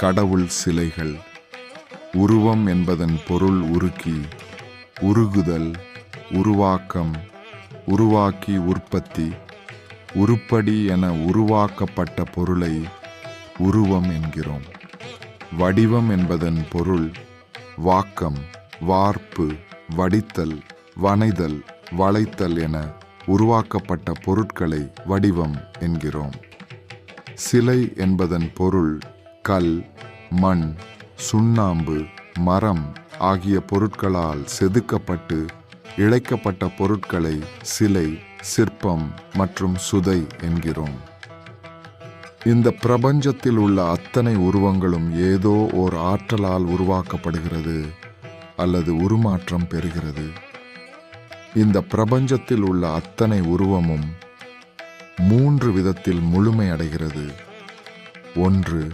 கடவுள் சிலைகள் உருவம் என்பதன் பொருள் உருக்கி உருகுதல் உருவாக்கம் உருவாக்கி உற்பத்தி உருப்படி என உருவாக்கப்பட்ட பொருளை உருவம் என்கிறோம். வடிவம் என்பதன் பொருள் வாக்கம் வார்ப்பு வடித்தல் வனைதல் வளைத்தல் என உருவாக்கப்பட்ட பொருட்களை வடிவம் என்கிறோம். சிலை என்பதன் பொருள் கல் மண் சுண்ணாம்பு மரம் ஆகிய பொருட்களால் செதுக்கப்பட்டு இழைக்கப்பட்ட பொருட்களை சிலை சிற்பம் மற்றும் சுதை என்கிறோம். இந்த பிரபஞ்சத்தில் உள்ள அத்தனை உருவங்களும் ஏதோ ஓர் ஆற்றலால் உருவாக்கப்படுகிறது அல்லது உருமாற்றம் பெறுகிறது. இந்த பிரபஞ்சத்தில் உள்ள அத்தனை உருவமும் மூன்று விதத்தில் முழுமையடைகிறது. ஒன்று